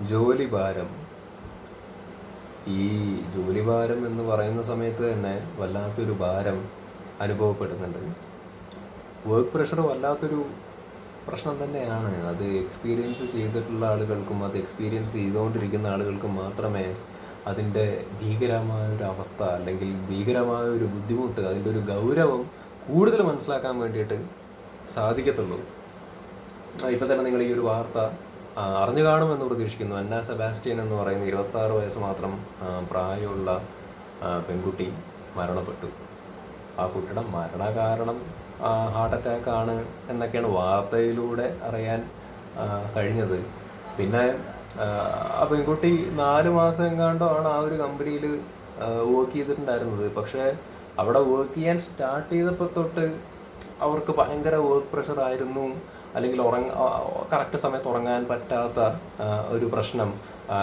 ജോലി ഭാരം ഈ ജോലി ഭാരം എന്ന് പറയുന്ന സമയത്ത് തന്നെ വല്ലാത്തൊരു ഭാരം അനുഭവപ്പെടുന്നുണ്ട്. വർക്ക് പ്രഷർ വല്ലാത്തൊരു പ്രശ്നം തന്നെയാണ്. അത് എക്സ്പീരിയൻസ് ചെയ്തിട്ടുള്ള ആളുകൾക്കും അത് എക്സ്പീരിയൻസ് ചെയ്തുകൊണ്ടിരിക്കുന്ന ആളുകൾക്കും മാത്രമേ അതിന്റെ ഭീകരമായ ഒരു അവസ്ഥ അല്ലെങ്കിൽ ഭീകരമായ ഒരു ബുദ്ധിമുട്ട് അതിന്റെ ഒരു ഗൗരവം കൂടുതൽ മനസ്സിലാക്കാൻ വേണ്ടിയിട്ട് സാധിക്കത്തുള്ളൂ. ഇപ്പം തന്നെ നിങ്ങൾ ഈ ഒരു വാർത്ത അറിഞ്ഞു കാണുമെന്ന് പ്രതീക്ഷിക്കുന്നു. അന്ന സെബാസ്റ്റ്യൻ എന്ന് പറയുന്ന ഇരുപത്തി ആറ് വയസ്സ് മാത്രം പ്രായമുള്ള പെൺകുട്ടി മരണപ്പെട്ടു. ആ കുട്ടിയുടെ മരണകാരണം ഹാർട്ട് അറ്റാക്ക് ആണ് എന്നൊക്കെയാണ് വാർത്തയിലൂടെ അറിയാൻ കഴിഞ്ഞത്. പിന്നെ ആ പെൺകുട്ടി നാല് മാസം എങ്ങാണ്ടോ ആണ് ആ ഒരു കമ്പനിയിൽ വർക്ക് ചെയ്തിട്ടുണ്ടായിരുന്നത്. പക്ഷേ അവിടെ വർക്ക് ചെയ്യാൻ സ്റ്റാർട്ട് ചെയ്തപ്പോൾ തൊട്ട് അവർക്ക് ഭയങ്കര വർക്ക് പ്രഷർ ആയിരുന്നു. അല്ലെങ്കിൽ ഉറങ്ങ കറക്റ്റ് സമയത്ത് ഉറങ്ങാൻ പറ്റാത്ത ഒരു പ്രശ്നം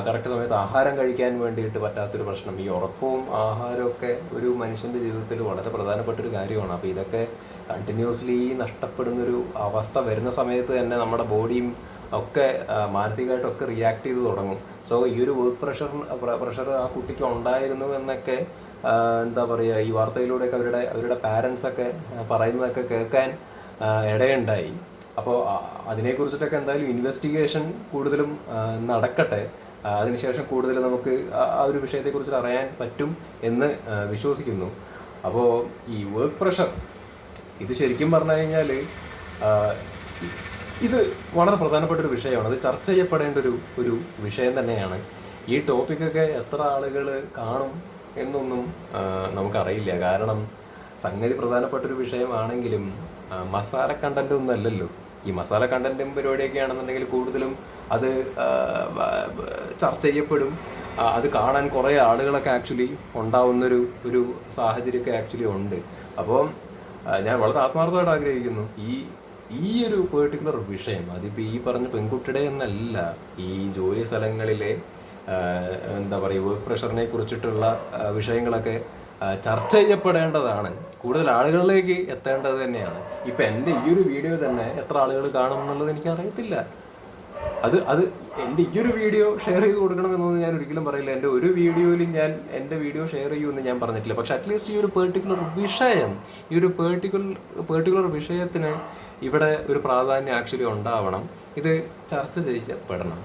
കറക്റ്റ് സമയത്ത് ആഹാരം കഴിക്കാൻ വേണ്ടിയിട്ട് പറ്റാത്തൊരു പ്രശ്നം. ഈ ഉറക്കവും ആഹാരമൊക്കെ ഒരു മനുഷ്യന്റെ ജീവിതത്തിൽ വളരെ പ്രധാനപ്പെട്ട ഒരു കാര്യമാണ്. അപ്പോൾ ഇതൊക്കെ കണ്ടിന്യൂസ്ലി നഷ്ടപ്പെടുന്നൊരു അവസ്ഥ വരുന്ന സമയത്ത് തന്നെ നമ്മുടെ ബോഡിയും ഒക്കെ മാനസികമായിട്ടൊക്കെ റിയാക്ട് ചെയ്ത് തുടങ്ങും. സോ ഈ ഒരു വർക്ക് പ്രഷർ പ്രഷർ ആ കുട്ടിക്ക് ഉണ്ടായിരുന്നു എന്നൊക്കെ എന്താ പറയുക ഈ വാർത്തയിലൂടെയൊക്കെ അവരുടെ അവരുടെ പാരൻസൊക്കെ പറയുന്നതൊക്കെ കേൾക്കാൻ ഇടയുണ്ടായി. അപ്പോൾ അതിനെക്കുറിച്ചിട്ടൊക്കെ എന്തായാലും ഇൻവെസ്റ്റിഗേഷൻ കൂടുതലും നടക്കട്ടെ. അതിനുശേഷം കൂടുതൽ നമുക്ക് ആ ഒരു വിഷയത്തെക്കുറിച്ച് അറിയാൻ പറ്റും എന്ന് വിശ്വസിക്കുന്നു. അപ്പോൾ ഈ വർക്ക് പ്രഷർ ഇത് ശരിക്കും പറഞ്ഞു കഴിഞ്ഞാൽ ഇത് വളരെ പ്രധാനപ്പെട്ട ഒരു വിഷയമാണ്. അത് ചർച്ച ചെയ്യപ്പെടേണ്ട ഒരു ഒരു വിഷയം തന്നെയാണ്. ഈ ടോപ്പിക്കൊക്കെ എത്ര ആളുകൾ കാണും എന്നൊന്നും നമുക്കറിയില്ല. കാരണം സംഗതി പ്രധാനപ്പെട്ട ഒരു വിഷയമാണെങ്കിലും മസാല കണ്ടന്റ് ഒന്നും അല്ലല്ലോ. ഈ മസാല കണ്ടന്റും പരിപാടിയൊക്കെ ആണെന്നുണ്ടെങ്കിൽ കൂടുതലും അത് ചർച്ച ചെയ്യപ്പെടും. അത് കാണാൻ കുറേ ആളുകളൊക്കെ ആക്ച്വലി ഉണ്ടാവുന്നൊരു ഒരു സാഹചര്യമൊക്കെ ആക്ച്വലി ഉണ്ട്. അപ്പോൾ ഞാൻ വളരെ ആത്മാർത്ഥമായിട്ട് ആഗ്രഹിക്കുന്നു. ഈ ഈ ഒരു പെർട്ടിക്കുലർ വിഷയം അതിപ്പോൾ ഈ പറഞ്ഞ പെൺകുട്ടിയുടെ എന്നല്ല ഈ ജോലി സ്ഥലങ്ങളിലെ എന്താ പറയുക വർക്ക് പ്രഷറിനെ കുറിച്ചിട്ടുള്ള വിഷയങ്ങളൊക്കെ ചർച്ച ചെയ്യപ്പെടേണ്ടതാണ്. കൂടുതൽ ആളുകളിലേക്ക് എത്തേണ്ടത് തന്നെയാണ്. ഇപ്പം എന്റെ ഈ ഒരു വീഡിയോ തന്നെ എത്ര ആളുകൾ കാണും എന്നുള്ളത് എനിക്ക് അറിയത്തില്ല അത് അത് എന്റെ ഈ ഒരു വീഡിയോ ഷെയർ ചെയ്ത് കൊടുക്കണം എന്നൊന്നും ഞാൻ ഒരിക്കലും പറയില്ല. എന്റെ ഒരു വീഡിയോയിലും ഞാൻ എന്റെ വീഡിയോ ഷെയർ ചെയ്യുമെന്ന് ഞാൻ പറഞ്ഞിട്ടില്ല. പക്ഷെ അറ്റ്ലീസ്റ്റ് ഈ ഒരു പെർട്ടിക്കുലർ വിഷയം ഈ ഒരു പെർട്ടിക്കുലർ പെർട്ടിക്കുലർ വിഷയത്തിന് ഇവിടെ ഒരു പ്രാധാന്യം ആക്ച്വലി ഉണ്ടാവണം. ഇത് ചർച്ച ചെയ്യപ്പെടണം.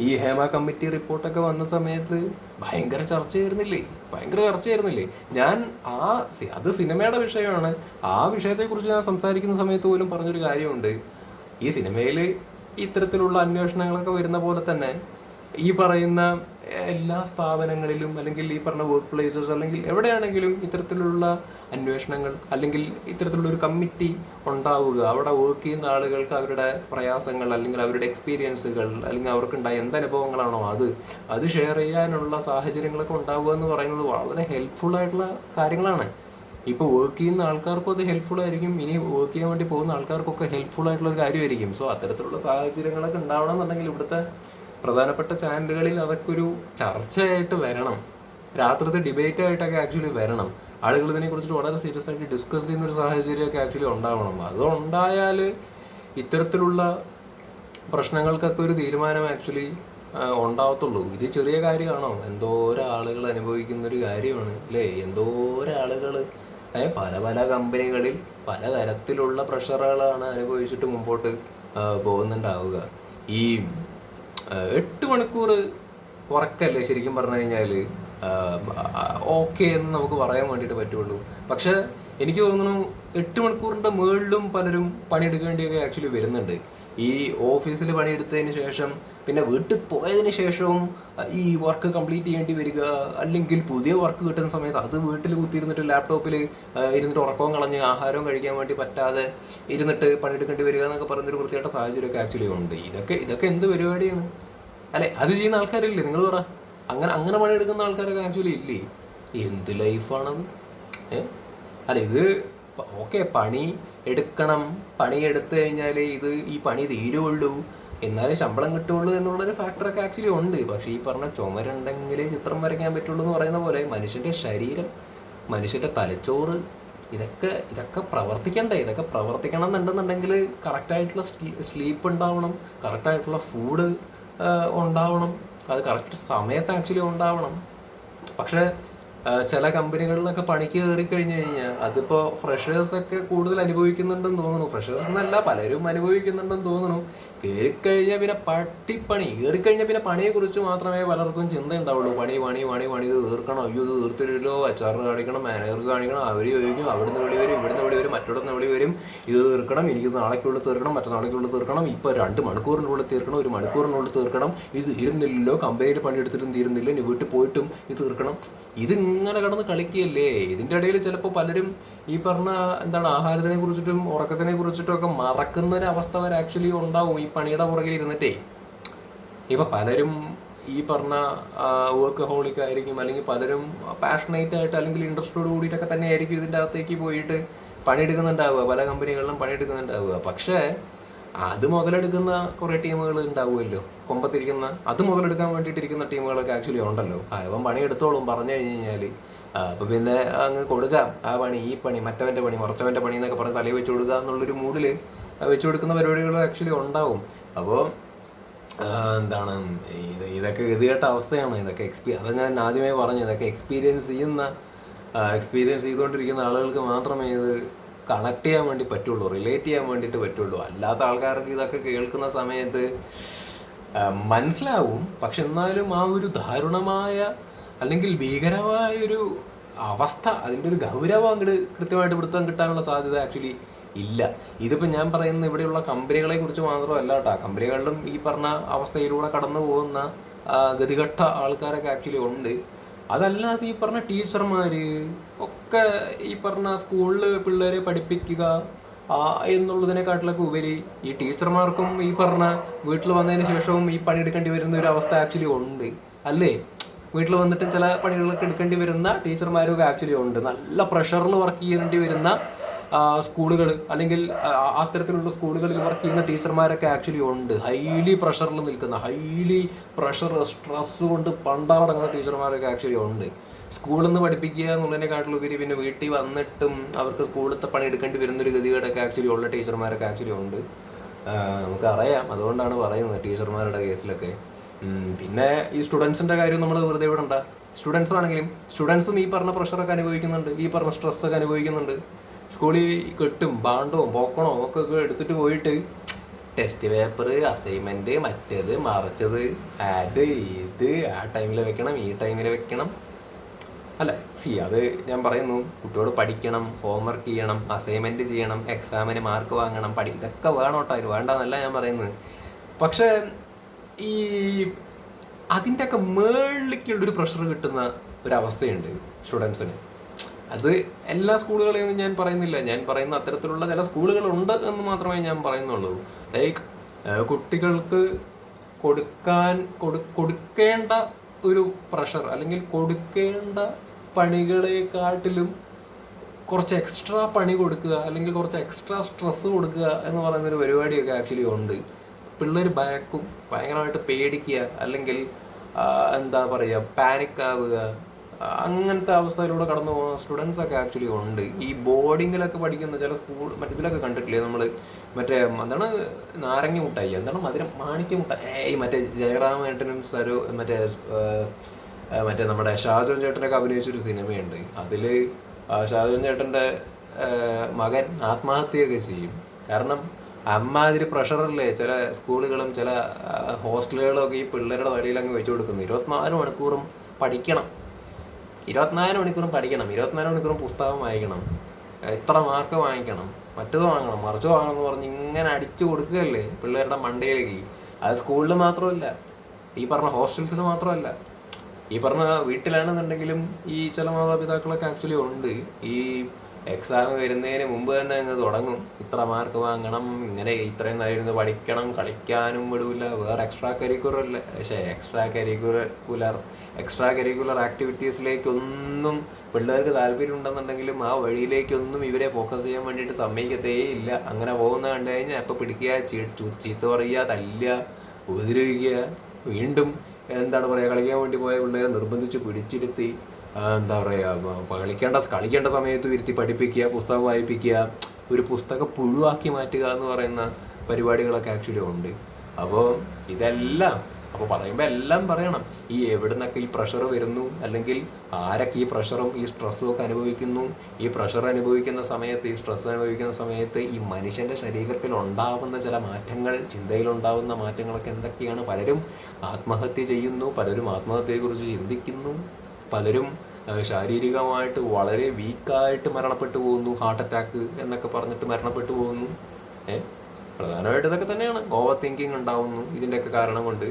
ഈ ഹേമ കമ്മിറ്റി റിപ്പോർട്ടൊക്കെ വന്ന സമയത്ത് ഭയങ്കര ചർച്ചയായിരുന്നില്ലേ? ഭയങ്കര ചർച്ചയായിരുന്നില്ലേ? ഞാൻ ആ അത് സിനിമയുടെ വിഷയമാണ്. ആ വിഷയത്തെക്കുറിച്ച് ഞാൻ സംസാരിക്കുന്ന സമയത്ത് പോലും പറഞ്ഞൊരു കാര്യമുണ്ട്. ഈ സിനിമയിൽ ഇത്തരത്തിലുള്ള അന്വേഷണങ്ങളൊക്കെ വരുന്ന പോലെ തന്നെ ഈ പറയുന്ന എല്ലാ സ്ഥാപനങ്ങളിലും അല്ലെങ്കിൽ ഈ പറഞ്ഞ വർക്ക് പ്ലേസസ് അല്ലെങ്കിൽ എവിടെയാണെങ്കിലും ഇത്തരത്തിലുള്ള അന്വേഷണങ്ങൾ അല്ലെങ്കിൽ ഇത്തരത്തിലുള്ള ഒരു കമ്മിറ്റി ഉണ്ടാവുക അവിടെ വർക്ക് ചെയ്യുന്ന ആളുകൾക്ക് അവരുടെ പ്രയാസങ്ങൾ അല്ലെങ്കിൽ അവരുടെ എക്സ്പീരിയൻസുകൾ അല്ലെങ്കിൽ അവർക്കുണ്ടായ എന്തനുഭവങ്ങളാണോ അത് അത് ഷെയർ ചെയ്യാനുള്ള സാഹചര്യങ്ങളൊക്കെ ഉണ്ടാവുക എന്ന് പറയുന്നത് വളരെ ഹെൽപ്ഫുൾ ആയിട്ടുള്ള കാര്യങ്ങളാണ്. ഇപ്പോൾ വർക്ക് ചെയ്യുന്ന ആൾക്കാർക്കും അത് ഹെൽപ്ഫുൾ ആയിരിക്കും ഇനി വർക്ക് ചെയ്യാൻ വേണ്ടി പോകുന്ന ആൾക്കാർക്കൊക്കെ ഹെൽപ്ഫുൾ ആയിട്ടുള്ള ഒരു കാര്യമായിരിക്കും. സോ അത്തരത്തിലുള്ള സാഹചര്യങ്ങളൊക്കെ ഉണ്ടാവണം എന്നുണ്ടെങ്കിൽ ഇവിടുത്തെ പ്രധാനപ്പെട്ട ചാനലുകളിൽ അതൊക്കെ ഒരു ചർച്ചയായിട്ട് വരണം. രാത്രിത്തെ ഡിബേറ്റ് ആയിട്ടൊക്കെ ആക്ച്വലി വരണം. ആളുകൾ ഇതിനെ കുറിച്ചിട്ട് വളരെ സീരിയസ് ആയിട്ട് ഡിസ്കസ് ചെയ്യുന്ന ഒരു സാഹചര്യമൊക്കെ ആക്ച്വലി ഉണ്ടാവണം. അത് ഉണ്ടായാൽ ഇത്തരത്തിലുള്ള പ്രശ്നങ്ങൾക്കൊക്കെ ഒരു തീരുമാനം ആക്ച്വലി ഉണ്ടാവത്തുള്ളൂ. ഇത് ചെറിയ കാര്യമാണോ? എന്തോരം ആളുകൾ അനുഭവിക്കുന്ന ഒരു കാര്യമാണ് അല്ലേ? എന്തോരം ആളുകൾ പല പല കമ്പനികളിൽ പല തരത്തിലുള്ള പ്രഷറുകളാണ് അനുഭവിച്ചിട്ട് മുമ്പോട്ട് പോകുന്നുണ്ടാവുക. ഈ എട്ട് മണിക്കൂർ ഉറക്കല്ലേ ശരിക്കും പറഞ്ഞു കഴിഞ്ഞാൽ? ഓക്കെ എന്ന് നമുക്ക് പറയാൻ വേണ്ടിയിട്ട് പറ്റുള്ളൂ. പക്ഷെ എനിക്ക് തോന്നുന്നു എട്ട് മണിക്കൂറിന്റെ മുകളിലും പലരും പണിയെടുക്കേണ്ടിയൊക്കെ ആക്ച്വലി വരുന്നുണ്ട്. ഈ ഓഫീസിൽ പണിയെടുത്തതിന് ശേഷം പിന്നെ വീട്ടിൽ പോയതിന് ശേഷവും ഈ വർക്ക് കംപ്ലീറ്റ് ചെയ്യേണ്ടി വരിക അല്ലെങ്കിൽ പുതിയ വർക്ക് കിട്ടുന്ന സമയത്ത് അത് വീട്ടിൽ കുത്തിയിരുന്നിട്ട് ലാപ്ടോപ്പിൽ ഇരുന്നിട്ട് ഉറക്കവും കളഞ്ഞ് ആഹാരവും കഴിക്കാൻ വേണ്ടി പറ്റാതെ ഇരുന്നിട്ട് പണിയെടുക്കേണ്ടി വരിക എന്നൊക്കെ പറയുന്നൊരു വൃത്തിയായിട്ട സാഹചര്യമൊക്കെ ആക്ച്വലി ഉണ്ട്. ഇതൊക്കെ ഇതൊക്കെ എന്ത് പരിപാടിയാണ്? അല്ലെ അത് ചെയ്യുന്ന ആൾക്കാരില്ലേ? നിങ്ങൾ പറ. അങ്ങനെ അങ്ങനെ പണിയെടുക്കുന്ന ആൾക്കാരൊക്കെ ആക്ച്വലി ഇല്ലേ? എന്ത് ലൈഫാണത് ഏഹ് അല്ല ഇത് ഓക്കെ പണി എടുക്കണം. പണി എടുത്തു കഴിഞ്ഞാൽ ഇത് ഈ പണി തീരുള്ളൂ എന്നാലേ ശമ്പളം കിട്ടുള്ളൂ എന്നുള്ളൊരു ഫാക്ടറൊക്കെ ആക്ച്വലി ഉണ്ട്. പക്ഷേ ഈ പറഞ്ഞ ചുമരുണ്ടെങ്കിലേ ചിത്രം വരയ്ക്കാൻ പറ്റുള്ളൂ എന്ന് പറയുന്ന പോലെ മനുഷ്യന്റെ ശരീരം മനുഷ്യന്റെ തലച്ചോറ് ഇതൊക്കെ ഇതൊക്കെ പ്രവർത്തിക്കണ്ടേ? ഇതൊക്കെ പ്രവർത്തിക്കണം എന്നുണ്ടെന്നുണ്ടെങ്കിൽ കറക്റ്റായിട്ടുള്ള സ്ലീപ്പ് ഉണ്ടാവണം. കറക്റ്റായിട്ടുള്ള ഫുഡ് ഉണ്ടാവണം. അത് കറക്റ്റ് സമയത്ത് ആക്ച്വലി ഉണ്ടാവണം. പക്ഷെ ചില കമ്പനികളിലൊക്കെ പണിക്ക് കയറി കഴിഞ്ഞു കഴിഞ്ഞാൽ അതിപ്പോ ഫ്രഷേഴ്സ് ഒക്കെ കൂടുതൽ അനുഭവിക്കുന്നുണ്ടെന്ന് തോന്നുന്നു. ഫ്രഷേഴ്സ് എന്നല്ല പലരും അനുഭവിക്കുന്നുണ്ടെന്ന് തോന്നുന്നു. കയറി കഴിഞ്ഞാൽ പിന്നെ പട്ടിപ്പണി. കയറിക്കഴിഞ്ഞാൽ പിന്നെ പണിയെ കുറിച്ച് മാത്രമേ പലർക്കും ചിന്ത ഉണ്ടാവുള്ളൂ. പണി പണി പണി പണി ഇത് തീർക്കണം. അയ്യോ ഇത് തീർത്തില്ലല്ലോ. അച്ചാറിന് കാണിക്കണം മാനേജർക്ക് കാണിക്കണം. അവർ ചോദിക്കും അവിടുന്ന് വിളി വരും ഇവിടുന്ന് വിളി വരും മറ്റവിടുന്ന് വിളി വരും. ഇത് തീർക്കണം എനിക്ക് നാളേക്കുള്ളിൽ തീർക്കണം മറ്റന്നാളേക്കുള്ളിൽ തീർക്കണം. ഇപ്പൊ രണ്ട് മണിക്കൂറിനുള്ളിൽ തീർക്കണം ഒരു മണിക്കൂറിനുള്ളിൽ തീർക്കണം. ഇത് തീരുന്നില്ലല്ലോ. കമ്പനിയിൽ പണിയെടുത്തിട്ടും തീരുന്നില്ല. ഇനി വീട്ടിൽ പോയിട്ടും ഇത് തീർക്കണം. ഇത് ഇങ്ങനെ കിടന്ന് കളിക്കുകയല്ലേ? ഇതിന്റെ ഇടയിൽ ചിലപ്പോൾ പലരും ഈ പറഞ്ഞ എന്താണ് ആഹാരത്തിനെ കുറിച്ചിട്ടും ഉറക്കത്തിനെ കുറിച്ചിട്ടും ഒക്കെ മറക്കുന്ന ഒരു അവസ്ഥ വരെ ആക്ച്വലി ഉണ്ടാവും ഈ പണിയുടെ പുറകിൽ ഇരുന്നിട്ടേ. ഇപ്പൊ പലരും ഈ പറഞ്ഞ വർക്ക് ഹോളിക് ആയിരിക്കും അല്ലെങ്കിൽ പലരും പാഷനേറ്റ് ആയിട്ട് അല്ലെങ്കിൽ ഇൻട്രസ്റ്റോട് കൂടിയിട്ടൊക്കെ തന്നെ ആയിരിക്കും ഇതിന്റെ അകത്തേക്ക് പോയിട്ട് പണിയെടുക്കുന്നുണ്ടാവുക. പല കമ്പനികളിലും പണിയെടുക്കുന്നുണ്ടാവുക. പക്ഷേ അത് മുതലെടുക്കുന്ന കുറേ ടീമുകൾ ഉണ്ടാവുമല്ലോ. കൊമ്പത്തിരിക്കുന്ന അത് മുതലെടുക്കാൻ വേണ്ടിയിട്ടിരിക്കുന്ന ടീമുകളൊക്കെ ആക്ച്വലി ഉണ്ടല്ലോ. അവൻ പണി എടുത്തോളും പറഞ്ഞു കഴിഞ്ഞ് കഴിഞ്ഞാൽ അപ്പൊ പിന്നെ അങ്ങ് കൊടുക്കാം. ആ പണി ഈ പണി മറ്റവന്റെ പണി മറച്ചവന്റെ പണി എന്നൊക്കെ പറഞ്ഞ് തലയിൽ വെച്ച് കൊടുക്കുക എന്നുള്ളൊരു മൂഡിൽ വെച്ച് കൊടുക്കുന്ന പരിപാടികൾ ആക്ച്വലി ഉണ്ടാവും. അപ്പോൾ എന്താണ് ഇത് ഇതൊക്കെ ഗതികെട്ട അവസ്ഥയാണ്. ഇതൊക്കെ എക്സ്പീ അത് ഞാൻ ആദ്യമേ പറഞ്ഞു ഇതൊക്കെ എക്സ്പീരിയൻസ് ചെയ്യുന്ന എക്സ്പീരിയൻസ് ചെയ്തുകൊണ്ടിരിക്കുന്ന ആളുകൾക്ക് മാത്രമേ ഇത് കണക്ട് ചെയ്യാൻ വേണ്ടി പറ്റുള്ളൂ റിലേറ്റ് ചെയ്യാൻ വേണ്ടിയിട്ട് പറ്റുള്ളൂ. അല്ലാത്ത ആൾക്കാർക്ക് ഇതൊക്കെ കേൾക്കുന്ന സമയത്ത് മനസ്സിലാവും. പക്ഷെ എന്നാലും ആ ഒരു ദാരുണമായ അല്ലെങ്കിൽ ഭീകരമായ ഒരു അവസ്ഥ അതിന്റെ ഒരു ഗൗരവം അങ്ങോട്ട് കൃത്യമായിട്ട് പിടുത്തം കിട്ടാനുള്ള സാധ്യത ആക്ച്വലി ഇല്ല. ഇതിപ്പോൾ ഞാൻ പറയുന്ന ഇവിടെയുള്ള കമ്പനികളെ കുറിച്ച് മാത്രമല്ല കേട്ടോ. കമ്പനികളിലും ഈ പറഞ്ഞ അവസ്ഥയിലൂടെ കടന്നു പോകുന്ന ഗതികെട്ട ആൾക്കാരൊക്കെ ആക്ച്വലി ഉണ്ട്. അതല്ലാതെ ഈ പറഞ്ഞ ടീച്ചർമാര് ഒക്കെ ഈ പറഞ്ഞ സ്കൂളിൽ പിള്ളേരെ പഠിപ്പിക്കുക ആ എന്നുള്ളതിനെക്കാട്ടിലൊക്കെ ഉപരി ഈ ടീച്ചർമാർക്കും ഈ പറഞ്ഞ വീട്ടിൽ വന്നതിന് ശേഷവും ഈ പണിയെടുക്കേണ്ടി വരുന്ന ഒരു അവസ്ഥ ആക്ച്വലി ഉണ്ട്. അല്ലേ? വീട്ടിൽ വന്നിട്ട് ചില പണികളൊക്കെ എടുക്കേണ്ടി വരുന്ന ടീച്ചർമാരൊക്കെ ആക്ച്വലി ഉണ്ട്. നല്ല പ്രഷറിൽ വർക്ക് ചെയ്യേണ്ടി വരുന്ന സ്കൂളുകൾ അല്ലെങ്കിൽ അത്തരത്തിലുള്ള സ്കൂളുകളിൽ വർക്ക് ചെയ്യുന്ന ടീച്ചർമാരൊക്കെ ആക്ച്വലി ഉണ്ട്. ഹൈലി പ്രഷറിൽ നിൽക്കുന്ന ഹൈലി പ്രഷർ സ്ട്രെസ് കൊണ്ട് പണ്ടാടങ്ങുന്ന ടീച്ചർമാരൊക്കെ ആക്ച്വലി ഉണ്ട്. സ്കൂളിൽ നിന്ന് പഠിപ്പിക്കുക എന്നുള്ളതിനെക്കാട്ടിലുപരി പിന്നെ വീട്ടിൽ വന്നിട്ടും അവർക്ക് സ്കൂളിലത്തെ പണി എടുക്കേണ്ടി വരുന്ന ഒരു ഗതികേടൊക്കെ ആക്ച്വലി ഉള്ള ടീച്ചർമാരൊക്കെ ആക്ച്വലി ഉണ്ട്. നമുക്ക് നമുക്കറിയാം. അതുകൊണ്ടാണ് പറയുന്നത് ടീച്ചർമാരുടെ കേസിലൊക്കെ. പിന്നെ ഈ സ്റ്റുഡൻസിന്റെ കാര്യം നമ്മൾ വെറുതെ വിടണ്ട. സ്റ്റുഡൻസ് ആണെങ്കിലും സ്റ്റുഡൻസും ഈ പറഞ്ഞ പ്രഷറൊക്കെ അനുഭവിക്കുന്നുണ്ട്. ഈ പറഞ്ഞ സ്ട്രെസ് ഒക്കെ അനുഭവിക്കുന്നുണ്ട്. സ്കൂളിൽ കെട്ടും ബാണ്ടവും പോക്കണോ ഒക്കെ എടുത്തിട്ട് പോയിട്ട് ടെസ്റ്റ് പേപ്പർ അസൈൻമെന്റ് മറ്റേത് മറിച്ചത്. അത് ഇത് ആ ടൈമിൽ വെക്കണം ഈ ടൈമിൽ വെക്കണം. അല്ല സി അത് ഞാൻ പറയുന്നു. കുട്ടിയോട് പഠിക്കണം ഹോംവർക്ക് ചെയ്യണം അസൈൻമെന്റ് ചെയ്യണം എക്സാമിന് മാർക്ക് വാങ്ങണം പഠി ഇതൊക്കെ വേണം കേട്ടോ. വേണ്ടെന്നല്ല ഞാൻ പറയുന്നത്. പക്ഷേ ഈ അതിന്റെയൊക്കെ മേളിലേക്കുള്ളൊരു പ്രഷർ കിട്ടുന്ന ഒരവസ്ഥയുണ്ട് സ്റ്റുഡൻസിന് അത് എല്ലാ സ്കൂളുകളെയൊന്നും ഞാൻ പറയുന്നില്ല. ഞാൻ പറയുന്ന അത്തരത്തിലുള്ള ചില സ്കൂളുകളുണ്ട് എന്ന് മാത്രമേ ഞാൻ പറയുന്നുള്ളൂ. ലൈക്ക് കുട്ടികൾക്ക് കൊടുക്കാൻ കൊടുക്കേണ്ട ഒരു പ്രഷർ അല്ലെങ്കിൽ കൊടുക്കേണ്ട പണികളെക്കാട്ടിലും കുറച്ച് എക്സ്ട്രാ പണി കൊടുക്കുക അല്ലെങ്കിൽ കുറച്ച് എക്സ്ട്രാ സ്ട്രെസ് കൊടുക്കുക എന്ന് പറയുന്ന ഒരു പരിപാടിയൊക്കെ ആക്ച്വലി ഉണ്ട്. പിള്ളേർ ഭയക്കും ഭയങ്കരമായിട്ട് പേടിക്കുക അല്ലെങ്കിൽ എന്താ പറയുക പാനിക് ആവുക അങ്ങനത്തെ അവസ്ഥയിലൂടെ കടന്നു പോകുന്ന സ്റ്റുഡൻസ് ഒക്കെ ആക്ച്വലി ഉണ്ട്. ഈ ബോർഡിങ്ങിലൊക്കെ പഠിക്കുന്ന ചില സ്കൂൾ മറ്റേതിലൊക്കെ കണ്ടിട്ടില്ലേ നമ്മൾ മറ്റേ എന്താണ്? നാരങ്ങ മുട്ടായി എന്താണ് മധുരം? മാണിക്യ മുട്ടായി. ഏയ് മറ്റേ ജയറാമേട്ടനും സരു മറ്റേ മറ്റേ നമ്മുടെ ഷാജോൻ ചേട്ടനൊക്കെ അഭിനയിച്ചൊരു സിനിമയുണ്ട്. അതിൽ ഷാജോൻ ചേട്ടന്റെ മകൻ ആത്മഹത്യയൊക്കെ ചെയ്യും. കാരണം അമ്മാതിരി പ്രഷറല്ലേ ചില സ്കൂളുകളും ചില ഹോസ്റ്റലുകളും ഒക്കെ ഈ പിള്ളേരുടെ തലയിൽ അങ്ങ് വെച്ചു കൊടുക്കുന്നു ഇരുപത്തിനാല് മണിക്കൂറും പഠിക്കണം. ഇരുപത്തിനാല് മണിക്കൂറും പഠിക്കണം. ഇരുപത്തിനാല് മണിക്കൂറും പുസ്തകം വായിക്കണം. ഇത്ര മാർക്ക് വാങ്ങിക്കണം? മറ്റത് വാങ്ങണം. മറിച്ച് വാങ്ങണം എന്ന് പറഞ്ഞ് ഇങ്ങനെ അടിച്ചു കൊടുക്കുകയല്ലേ പിള്ളേരുടെ മണ്ടയിലേക്ക്. അത് സ്കൂളിൽ മാത്രമല്ല ഈ പറഞ്ഞ ഹോസ്റ്റൽസിൽ മാത്രമല്ല. ഈ പറഞ്ഞ വീട്ടിലാണെന്നുണ്ടെങ്കിലും ഈ ചില മാതാപിതാക്കളൊക്കെ ആക്ച്വലി ഉണ്ട്. ഈ എക്സാം വരുന്നതിന് മുമ്പ് തന്നെ അങ്ങ് തുടങ്ങും. ഇത്ര മാർക്ക് വാങ്ങണം ഇങ്ങനെ ഇത്രയും നേരം പഠിക്കണം കളിക്കാനും വിടൂല വേറെ എക്സ്ട്രാ കരിക്കുലർ പക്ഷേ എക്സ്ട്രാ കരിക്കുലർ എക്സ്ട്രാ കരിക്കുലർ ആക്ടിവിറ്റീസിലേക്കൊന്നും പിള്ളേർക്ക് താല്പര്യം ഉണ്ടെന്നുണ്ടെങ്കിലും ആ വഴിയിലേക്കൊന്നും ഇവരെ ഫോക്കസ് ചെയ്യാൻ വേണ്ടിയിട്ട് സമ്മതിക്കത്തേ ഇല്ല അങ്ങനെ പോകുന്ന കണ്ടു കഴിഞ്ഞാൽ അപ്പോൾ പിടിക്കുക ചീത്ത പറയുക തല്ലുക ഉപദ്രവിക്കുക വീണ്ടും എന്താണ് പറയുക കളിക്കാൻ വേണ്ടി പോയ പിള്ളേരെ നിർബന്ധിച്ച് പിടിച്ചിരുത്തി. എന്താ പറയുക കളിക്കേണ്ട കളിക്കേണ്ട സമയത്ത് ഇരുത്തി പഠിപ്പിക്കുക പുസ്തകം വായിപ്പിക്കുക ഒരു പുസ്തക പുഴുവാക്കി മാറ്റുക എന്ന് പറയുന്ന പരിപാടികളൊക്കെ ആക്ച്വലി ഉണ്ട്. അപ്പോൾ ഇതെല്ലാം അപ്പോൾ പറയുമ്പോൾ എല്ലാം പറയണം. ഈ എവിടുന്നൊക്കെ ഈ പ്രഷർ വരുന്നു അല്ലെങ്കിൽ ആരൊക്കെ ഈ പ്രഷറും ഈ സ്ട്രെസ്സും ഒക്കെ അനുഭവിക്കുന്നു ഈ പ്രഷർ അനുഭവിക്കുന്ന സമയത്ത് ഈ സ്ട്രെസ് അനുഭവിക്കുന്ന സമയത്ത് ഈ മനുഷ്യന്റെ ശരീരത്തിൽ ഉണ്ടാവുന്ന ചില മാറ്റങ്ങൾ ചിന്തയിൽ ഉണ്ടാവുന്ന മാറ്റങ്ങളൊക്കെ എന്തൊക്കെയാണ്? പലരും ആത്മഹത്യ ചെയ്യുന്നു പലരും ആത്മഹത്യയെക്കുറിച്ച് ചിന്തിക്കുന്നു. പലരും ശാരീരികമായിട്ട് വളരെ വീക്കായിട്ട് മരണപ്പെട്ടു പോകുന്നു. ഹാർട്ട് അറ്റാക്ക് എന്നൊക്കെ പറഞ്ഞിട്ട് മരണപ്പെട്ടു പോകുന്നു. ഏ പ്രധാനമായിട്ട് ഇതൊക്കെ തന്നെയാണ്. ഓവർ തിങ്കിങ് ഉണ്ടാവുന്നു. ഇതിന്റെയൊക്കെ കാരണം കൊണ്ട്.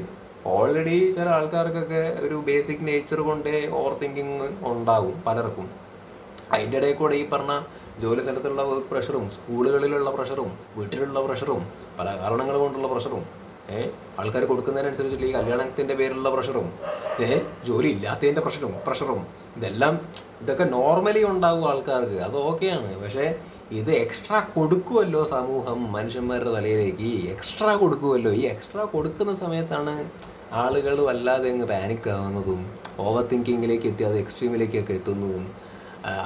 ഓൾറെഡി ചില ആൾക്കാർക്കൊക്കെ ഒരു ബേസിക് നേച്ചർ കൊണ്ടേ ഓവർ തിങ്കിങ് ഉണ്ടാവും പലർക്കും. അതിന്റെ ഇടയിൽ കൂടെ ഈ പറഞ്ഞ ജോലി സ്ഥലത്തുള്ള പ്രഷറും സ്കൂളുകളിലുള്ള പ്രഷറും വീട്ടിലുള്ള പ്രഷറും പല കാരണങ്ങൾ കൊണ്ടുള്ള പ്രഷറും ഏ ആൾക്കാർ കൊടുക്കുന്നതിനനുസരിച്ചുള്ള ഈ കല്യാണത്തിന്റെ പേരിലുള്ള പ്രഷറും ഏഹ് ജോലി ഇല്ലാത്തതിന്റെ പ്രഷറും പ്രഷറും ഇതെല്ലാം ഇതൊക്കെ നോർമലി ഉണ്ടാവും ആൾക്കാർക്ക്. അത് ഓക്കെയാണ് പക്ഷേ ഇത് എക്സ്ട്രാ കൊടുക്കുമല്ലോ സമൂഹം മനുഷ്യന്മാരുടെ തലയിലേക്ക്. എക്സ്ട്രാ കൊടുക്കുമല്ലോ ഈ എക്സ്ട്രാ കൊടുക്കുന്ന സമയത്താണ് ആളുകൾ വല്ലാതെ അങ്ങ് പാനിക് ആവുന്നതും ഓവർ തിങ്കിങ്ങിലേക്ക് എത്തി അത് എക്സ്ട്രീമിലേക്കൊക്കെ എത്തുന്നതും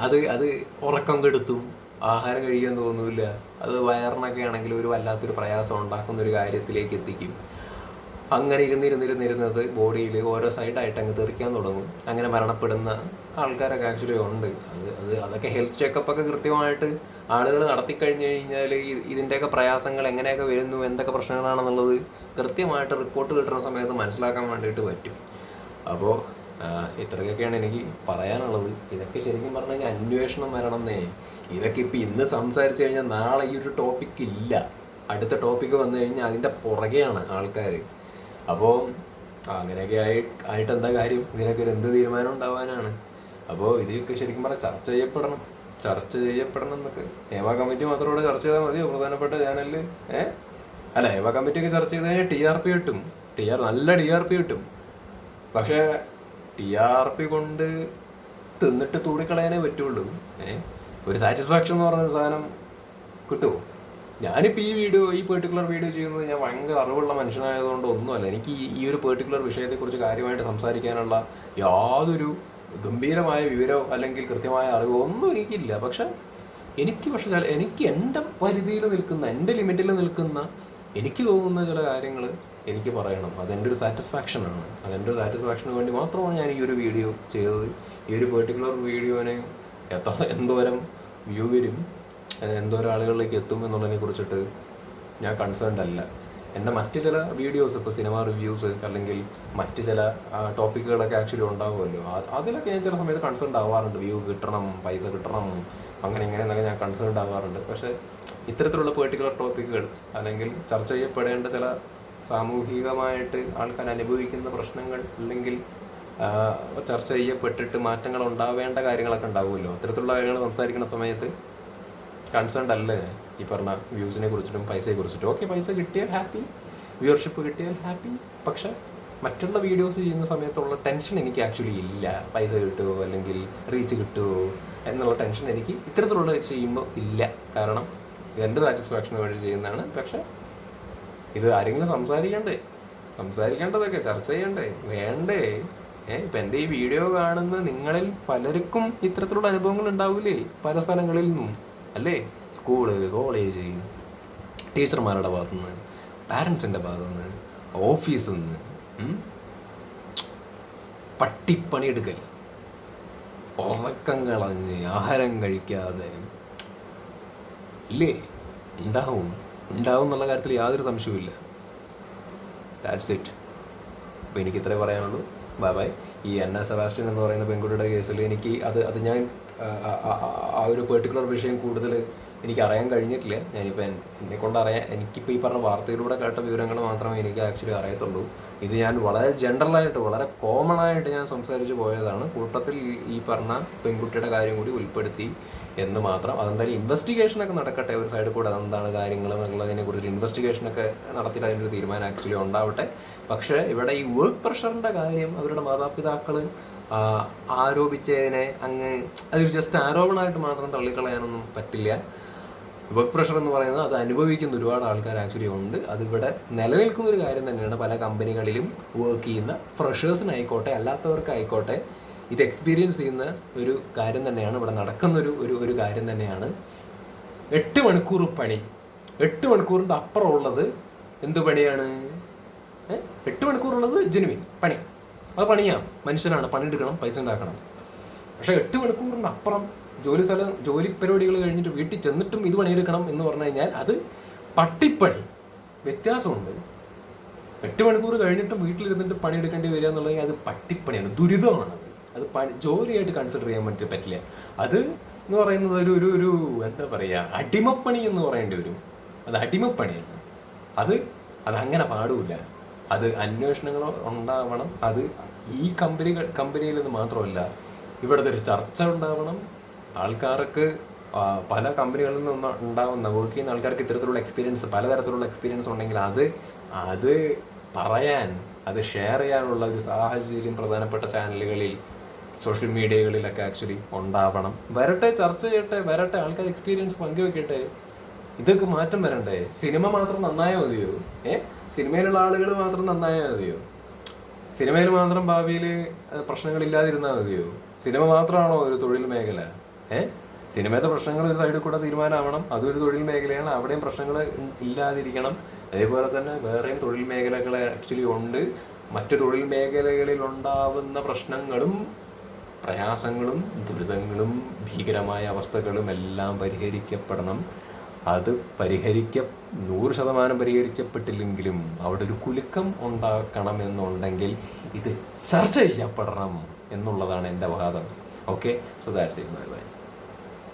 അത് അത് ഉറക്കം കെടുത്തും ആഹാരം കഴിക്കാൻ തോന്നില്ല. അത് വയറിനൊക്കെ ആണെങ്കിൽ ഒരു വല്ലാത്തൊരു പ്രയാസം ഉണ്ടാക്കുന്ന ഒരു കാര്യത്തിലേക്ക് എത്തിക്കും. അങ്ങനെ ഇരുന്നിരുന്നിരുന്നിരുന്നത് ബോഡിയിൽ ഓരോ സൈഡായിട്ട് അങ്ങ് തെറിക്കാൻ തുടങ്ങും. അങ്ങനെ മരണപ്പെടുന്ന ആൾക്കാരൊക്കെ ആക്ച്വലി ഉണ്ട്. അത് അത് അതൊക്കെ ഹെൽത്ത് ചെക്കപ്പ് ഒക്കെ കൃത്യമായിട്ട് ആളുകൾ കഴിഞ്ഞു കഴിഞ്ഞാൽ ഇതിന്റെയൊക്കെ പ്രയാസങ്ങൾ എങ്ങനെയൊക്കെ വരുന്നു എന്തൊക്കെ പ്രശ്നങ്ങളാണെന്നുള്ളത് കൃത്യമായിട്ട് റിപ്പോർട്ട് കിട്ടുന്ന സമയത്ത് മനസ്സിലാക്കാൻ വേണ്ടിയിട്ട് പറ്റും. അപ്പോൾ ഇത്രയൊക്കെയാണ് എനിക്ക് പറയാനുള്ളത്. ഇതൊക്കെ ശരിക്കും പറഞ്ഞു കഴിഞ്ഞാൽ അന്വേഷണം വരണമെന്നേ ഇതൊക്കെ ഇപ്പം ഇന്ന് സംസാരിച്ചു കഴിഞ്ഞാൽ നാളെ ഈ ഒരു ടോപ്പിക് ഇല്ല. അടുത്ത ടോപ്പിക് വന്നു കഴിഞ്ഞാൽ അതിന്റെ പുറകെയാണ് ആൾക്കാർ അപ്പോൾ അങ്ങനെയൊക്കെ ആയി ആയിട്ട് എന്താ കാര്യം? ഇതിനൊക്കെ ഒരു എന്ത് തീരുമാനം ഉണ്ടാവാനാണ്? അപ്പോൾ ഇതൊക്കെ ശരിക്കും പറഞ്ഞാൽ ചർച്ച ചെയ്യപ്പെടണം. ചർച്ച ചെയ്യപ്പെടണം എന്നൊക്കെ. ഹേമ കമ്മിറ്റി മാത്രം ഇവിടെ ചർച്ച ചെയ്താൽ മതിയോ? പ്രധാനപ്പെട്ട ചാനലിൽ ഏ? അല്ല ഹേമ കമ്മിറ്റിയൊക്കെ ചർച്ച ചെയ്ത് കഴിഞ്ഞാൽ ടി ആർ പി കിട്ടും. ടി ആർ നല്ല ടി ആർ പി കിട്ടും. പക്ഷേ ടി ആർ പി കൊണ്ട് തിന്നിട്ട് തൂടിക്കളയാനേ പറ്റുള്ളൂ. ഏ? ഒരു സാറ്റിസ്ഫാക്ഷൻ എന്ന് പറഞ്ഞൊരു സാധനം കിട്ടുമോ ഞാനിപ്പോൾ ഈ വീഡിയോ ഈ പെർട്ടിക്കുലർ വീഡിയോ ചെയ്യുന്നത് ഞാൻ ഭയങ്കര അറിവുള്ള മനുഷ്യനായതുകൊണ്ട് ഒന്നുമല്ല. എനിക്ക് ഈ ഒരു പെർട്ടിക്കുലർ വിഷയത്തെക്കുറിച്ച് കാര്യമായിട്ട് സംസാരിക്കാനുള്ള യാതൊരു ഗംഭീരമായ വിവരോ അല്ലെങ്കിൽ കൃത്യമായ അറിവോ ഒന്നും എനിക്കില്ല. പക്ഷെ എനിക്ക് പക്ഷെ ചില എനിക്ക് എന്റെ പരിധിയിൽ നിൽക്കുന്ന എന്റെ ലിമിറ്റിൽ നിൽക്കുന്ന എനിക്ക് തോന്നുന്ന ചില കാര്യങ്ങൾ എനിക്ക് പറയണം. അതെന്റെ ഒരു സാറ്റിസ്ഫാക്ഷനാണ് അതെന്റെ ഒരു സാറ്റിസ്ഫാക്ഷന് വേണ്ടി മാത്രമാണ് ഞാൻ ഈ ഒരു വീഡിയോ ചെയ്തത്. ഈ ഒരു പെർട്ടിക്കുലർ വീഡിയോനെ എത്ര എന്തോരം വ്യൂ വരും എന്തോരം ആളുകളിലേക്ക് എത്തും എന്നുള്ളതിനെ കുറിച്ചിട്ട് ഞാൻ കൺസേൺഡ് അല്ല. എന്റെ മറ്റ് ചില വീഡിയോസ് ഇപ്പോൾ സിനിമ റിവ്യൂസ് അല്ലെങ്കിൽ മറ്റ് ചില ടോപ്പിക്കുകളൊക്കെ ആക്ച്വലി ഉണ്ടാവുമല്ലോ. അതിലൊക്കെ ഞാൻ ചില സമയത്ത് കൺസേൺഡ് ആവാറുണ്ട്. വ്യൂ കിട്ടണം പൈസ കിട്ടണം അങ്ങനെ ഇങ്ങനെ എന്നൊക്കെ ഞാൻ കൺസേൺഡ് ആവാറുണ്ട്. പക്ഷേ ഇത്തരത്തിലുള്ള പെർട്ടിക്കുലർ ടോപ്പിക്കുകൾ അല്ലെങ്കിൽ ചർച്ച ചെയ്യപ്പെടേണ്ട ചില സാമൂഹികമായിട്ട് ആൾക്കാർ അനുഭവിക്കുന്ന പ്രശ്നങ്ങൾ അല്ലെങ്കിൽ ചർച്ച ചെയ്യപ്പെട്ടിട്ട് മാറ്റങ്ങൾ ഉണ്ടാവേണ്ട കാര്യങ്ങളൊക്കെ ഉണ്ടാവുമല്ലോ? അത്തരത്തിലുള്ള കാര്യങ്ങൾ സംസാരിക്കുന്ന സമയത്ത് കൺസേൺഡ് അല്ലേ? ഈ പറഞ്ഞ വ്യൂസിനെ കുറിച്ചിട്ടും പൈസയെ കുറിച്ചിട്ടും. ഓക്കെ പൈസ കിട്ടിയാൽ ഹാപ്പി വ്യൂവർഷിപ്പ് കിട്ടിയാൽ ഹാപ്പി പക്ഷെ മറ്റുള്ള വീഡിയോസ് ചെയ്യുന്ന സമയത്തുള്ള ടെൻഷൻ എനിക്ക് ആക്ച്വലി ഇല്ല. പൈസ കിട്ടുമോ അല്ലെങ്കിൽ റീച്ച് കിട്ടുമോ എന്നുള്ള ടെൻഷൻ എനിക്ക് ഇത്തരത്തിലുള്ള ചെയ്യുമ്പോൾ ഇല്ല. കാരണം ഇതെന്റെ സാറ്റിസ്ഫാക്ഷന് വേണ്ടി ചെയ്യുന്നതാണ്. പക്ഷെ ഇത് ആരെങ്കിലും സംസാരിക്കണ്ടേ? സംസാരിക്കേണ്ടതൊക്കെ ചർച്ച ചെയ്യണ്ടേ? വേണ്ടേ? ഏഹ് ഇപ്പൊ എന്റെ ഈ വീഡിയോ കാണുന്ന നിങ്ങളിൽ പലർക്കും ഇത്തരത്തിലുള്ള അനുഭവങ്ങൾ ഉണ്ടാവില്ലേ പല സ്ഥലങ്ങളിൽ നിന്നും അല്ലേ? സ്കൂൾ കോളേജ് ടീച്ചർമാരുടെ ഭാഗത്തുനിന്ന് പാരൻസിന്റെ ഭാഗത്തുനിന്ന് ഓഫീസിൽ നിന്ന് പട്ടിപ്പണി പട്ടിപ്പണിയെടുക്കൽ. ഉറക്കം കളഞ്ഞ് ആഹാരം കഴിക്കാതെ ഇല്ലേ? ഉണ്ടാവും. ഉണ്ടാവും എന്നുള്ള കാര്യത്തിൽ യാതൊരു സംശയവുമില്ല. ദാറ്റ്സ് ഇറ്റ് അപ്പോൾ എനിക്ക് ഇത്രേ പറയാനുള്ളൂ. ബൈ ബൈ ഈ എന്ന സെബാസ്റ്റ്യൻ എന്ന് പറയുന്ന പെൺകുട്ടിയുടെ കേസിൽ എനിക്ക് അത് അത് ഞാൻ ആ, ഒരു പെർട്ടിക്കുലർ വിഷയം കൂടുതൽ എനിക്ക് അറിയാൻ കഴിഞ്ഞിട്ടില്ല. ഞാനിപ്പോൾ എന്നെ കൊണ്ട് അറിയാൻ എനിക്കിപ്പോൾ ഈ പറഞ്ഞ വാർത്തയിലൂടെ കേട്ട വിവരങ്ങൾ മാത്രമേ എനിക്ക് ആക്ച്വലി അറിയത്തുള്ളൂ. ഇത് ഞാൻ വളരെ ജനറലായിട്ട് വളരെ കോമൺ ആയിട്ട് ഞാൻ സംസാരിച്ച് പോയതാണ്. കൂട്ടത്തിൽ ഈ പറഞ്ഞ പെൺകുട്ടിയുടെ കാര്യം കൂടി ഉൾപ്പെടുത്തി. എന്ന് മാത്രം. അതെന്തായാലും ഇൻവെസ്റ്റിഗേഷൻ ഒക്കെ നടക്കട്ടെ. ഒരു സൈഡിൽ കൂടെ അതെന്താണ് കാര്യങ്ങൾ എന്നുള്ളതിനെ കുറിച്ച് ഇൻവെസ്റ്റിഗേഷൻ ഒക്കെ നടത്തിയിട്ട് അതിനൊരു തീരുമാനം ആക്ച്വലി ഉണ്ടാവട്ടെ. പക്ഷേ ഇവിടെ ഈ വർക്ക് പ്രഷറിന്റെ കാര്യം അവരുടെ മാതാപിതാക്കൾ ആരോപിച്ചതിനെ അങ്ങ് അതൊരു ജസ്റ്റ് ആരോപണമായിട്ട് മാത്രം തള്ളിക്കളയാനൊന്നും പറ്റില്ല. വർക്ക് പ്രഷർ എന്ന് പറയുന്നത് അത് അനുഭവിക്കുന്ന ഒരുപാട് ആൾക്കാർ ആക്ച്വലി ഉണ്ട്. അതിവിടെ നിലനിൽക്കുന്ന ഒരു കാര്യം തന്നെയാണ് പല കമ്പനികളിലും വർക്ക് ചെയ്യുന്ന ഫ്രഷേഴ്സിനായിക്കോട്ടെ അല്ലാത്തവർക്കായിക്കോട്ടെ ഇത് എക്സ്പീരിയൻസ് ചെയ്യുന്ന ഒരു കാര്യം തന്നെയാണ് ഇവിടെ നടക്കുന്ന ഒരു ഒരു കാര്യം തന്നെയാണ്. എട്ട് മണിക്കൂർ പണി. എട്ട് മണിക്കൂറിന്റെ അപ്പുറം ഉള്ളത് എന്ത് പണിയാണ്? എട്ട് മണിക്കൂറുള്ളത് ജെനുവിൻ പണി. അത് പണിയാം. മനുഷ്യനാണ്. പണിയെടുക്കണം പൈസ ഉണ്ടാക്കണം. പക്ഷേ എട്ട് മണിക്കൂറിന്റെ അപ്പുറം ജോലി സ്ഥലം ജോലി പരിപാടികൾ കഴിഞ്ഞിട്ട് വീട്ടിൽ ചെന്നിട്ടും ഇത് പണിയെടുക്കണം എന്ന് പറഞ്ഞു കഴിഞ്ഞാൽ അത് പട്ടിപ്പണി. വ്യത്യാസമുണ്ട്. എട്ട് മണിക്കൂർ കഴിഞ്ഞിട്ടും വീട്ടിലിരുന്നിട്ട് പണിയെടുക്കേണ്ടി വരിക എന്നുള്ളത് അത് പട്ടിപ്പണിയാണ്. ദുരിതമാണ്. അത് പണി ജോലിയായിട്ട് കൺസിഡർ ചെയ്യാൻ പറ്റി പറ്റില്ല. അത് എന്ന് പറയുന്നത് ഒരു ഒരു ഒരു എന്താ പറയുക അടിമപ്പണി എന്ന് പറയേണ്ടി വരും. അത് അടിമപ്പണിയാണ്. അത് അത് അങ്ങനെ പാടില്ല. അത് അന്വേഷണങ്ങൾ ഉണ്ടാവണം. അത് ഈ കമ്പനി കമ്പനിയിൽ നിന്ന് മാത്രമല്ല ഇവിടുത്തെ ഒരു ചർച്ച ഉണ്ടാവണം. ആൾക്കാർക്ക് പല കമ്പനികളിൽ നിന്ന് ഉണ്ടാവുന്ന വർക്ക് ചെയ്യുന്ന ആൾക്കാർക്ക് ഇത്തരത്തിലുള്ള എക്സ്പീരിയൻസ് പലതരത്തിലുള്ള എക്സ്പീരിയൻസ് ഉണ്ടെങ്കിൽ അത് അത് പറയാൻ അത് ഷെയർ ചെയ്യാനുള്ള ഒരു സാഹചര്യം പ്രധാനപ്പെട്ട ചാനലുകളിൽ സോഷ്യൽ മീഡിയകളിലൊക്കെ ആക്ച്വലി ഉണ്ടാവണം. വരട്ടെ ചർച്ച ചെയ്യട്ടെ വരട്ടെ ആൾക്കാർ എക്സ്പീരിയൻസ് പങ്കുവെക്കട്ടെ. ഇതൊക്കെ മാറ്റം വരണ്ടേ? സിനിമ മാത്രം നന്നായാൽ മതിയോ? ഏ? സിനിമയിലുള്ള ആളുകൾ മാത്രം നന്നായാൽ മതിയോ? സിനിമയിൽ മാത്രം ഭാവിയിൽ പ്രശ്നങ്ങൾ ഇല്ലാതിരുന്നാൽ മതിയോ? സിനിമ മാത്രമാണോ ഒരു തൊഴിൽ മേഖല? ഏ? സിനിമയുടെ പ്രശ്നങ്ങൾ ഒരു സൈഡിൽ കൂടെ തീരുമാനമാവണം. അതും ഒരു തൊഴിൽ മേഖലയാണ്. അവിടെയും പ്രശ്നങ്ങൾ ഇല്ലാതിരിക്കണം. അതേപോലെ തന്നെ വേറെയും തൊഴിൽ മേഖലകൾ ആക്ച്വലി ഉണ്ട്. മറ്റു തൊഴിൽ മേഖലകളിൽ ഉണ്ടാവുന്ന പ്രശ്നങ്ങളും പ്രയാസങ്ങളും ദുരിതങ്ങളും ഭീകരമായ അവസ്ഥകളും എല്ലാം പരിഹരിക്കപ്പെടണം. അത് പരിഹരിക്ക നൂറ് ശതമാനം പരിഹരിക്കപ്പെട്ടില്ലെങ്കിലും അവിടെ ഒരു കുലുക്കം ഉണ്ടാക്കണം എന്നുണ്ടെങ്കിൽ ഇത് ചർച്ച ചെയ്യപ്പെടണം എന്നുള്ളതാണ് എന്റെ വാദം. Okay so that's it bye bye